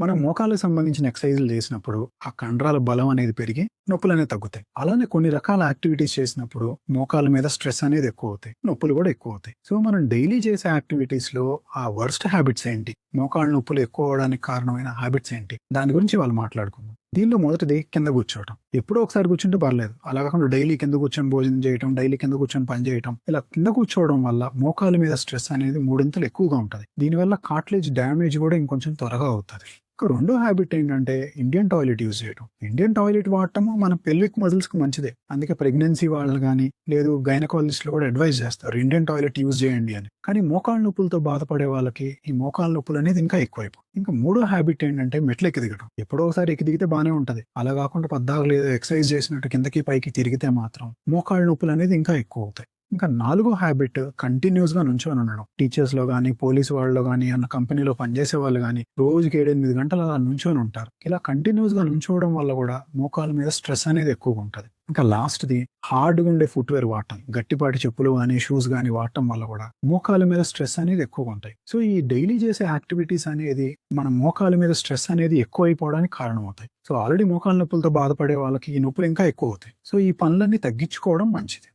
మనం మోకాళ్ళకి సంబంధించిన ఎక్సర్సైజులు చేసినప్పుడు ఆ కండరాల బలం అనేది పెరిగి నొప్పులు అనేది తగ్గుతాయి. అలానే కొన్ని రకాల యాక్టివిటీస్ చేసినప్పుడు మోకాళ్ళ మీద స్ట్రెస్ అనేది ఎక్కువ అవుతాయి. నొప్పులు కూడా ఎక్కువ అవుతాయి. సో మనం డైలీ చేసే యాక్టివిటీస్లో ఆ వర్స్ట్ హ్యాబిట్స్ ఏంటి? మోకాళ్ళ నొప్పులు ఎక్కువ అవడానికి కారణమైన హ్యాబిట్స్ ఏంటి? దాని గురించి వాళ్ళు మాట్లాడుకుందాం. దీనిలో మొదటిది కింద కూర్చోవడం ఎప్పుడో ఒకసారి కూర్చుంటే పర్లేదు. అలా కాకుండా డైలీ కింద కూర్చొని భోజనం చేయటం డైలీ కింద కూర్చొని పని చేయటం ఇలా కింద కూర్చోవడం వల్ల మోకాల మీద స్ట్రెస్ అనేది మూడింతలు ఎక్కువగా ఉంటుంది. దీనివల్ల కాట్లేజ్ డ్యామేజ్ కూడా ఇంకొంచెం త్వరగా అవుతుంది. రెండో హ్యాబిట్ ఏంటంటే ఇండియన్ టాయిలెట్ యూజ్ చేయడం ఇండియన్ టాయిలెట్ వాడటం మన పెల్విక్ మజిల్స్కి మంచిదే. అందుకే ప్రెగ్నెన్సీ వాళ్ళు కానీ లేదు గైనకాలజిస్ట్లో కూడా అడ్వైజ్ చేస్తారు ఇండియన్ టాయిలెట్ యూజ్ చేయండి అని. కానీ మోకాళ్ళ నొప్పులతో బాధపడే వాళ్ళకి ఈ మోకాళ్ళ నొప్పులు అనేది ఇంకా ఎక్కువైపోయి ఇంకా మూడో హ్యాబిట్ ఏంటంటే మెట్లు ఎక్కి దిగడం ఎప్పుడో ఒకసారి ఎక్కి దిగితే బాగానే ఉంటుంది. అలా కాకుండా పద్దాకు లేదు ఎక్సర్సైజ్ చేసినట్టు కిందకి పైకి తిరిగితే మాత్రం మోకాళ్ళ నొప్పులు అనేది ఇంకా ఎక్కువ అవుతాయి. ఇంకా నాలుగో హ్యాబిట్ కంటిన్యూస్గా నుంచొని ఉండడం. టీచర్స్లో కానీ పోలీస్ వాళ్ళలో కానీ అన్న కంపెనీలో పనిచేసే వాళ్ళు కానీ రోజుకి ఏడెనిమిది గంటలు అలా నుంచొని ఉంటారు. ఇలా కంటిన్యూస్గా నుంచోవడం వల్ల కూడా మోకాల మీద స్ట్రెస్ అనేది ఎక్కువగా ఉంటుంది. ఇంకా లాస్ట్ది హార్డ్గా ఉండే ఫుట్వేర్ వాడటం. గట్టిపాటి చెప్పులు కానీ షూస్ కానీ వాడటం వల్ల కూడా మోకాల మీద స్ట్రెస్ అనేది ఎక్కువగా ఉంటాయి. సో ఈ డైలీ చేసే యాక్టివిటీస్ అనేది మన మోకాల మీద స్ట్రెస్ అనేది ఎక్కువ అయిపోవడానికి కారణం అవుతాయి సో ఆల్రెడీ మోకాల నొప్పులతో బాధపడే వాళ్ళకి ఈ నొప్పులు ఇంకా ఎక్కువ అవుతాయి. సో ఈ పనులన్నీ తగ్గించుకోవడం మంచిది.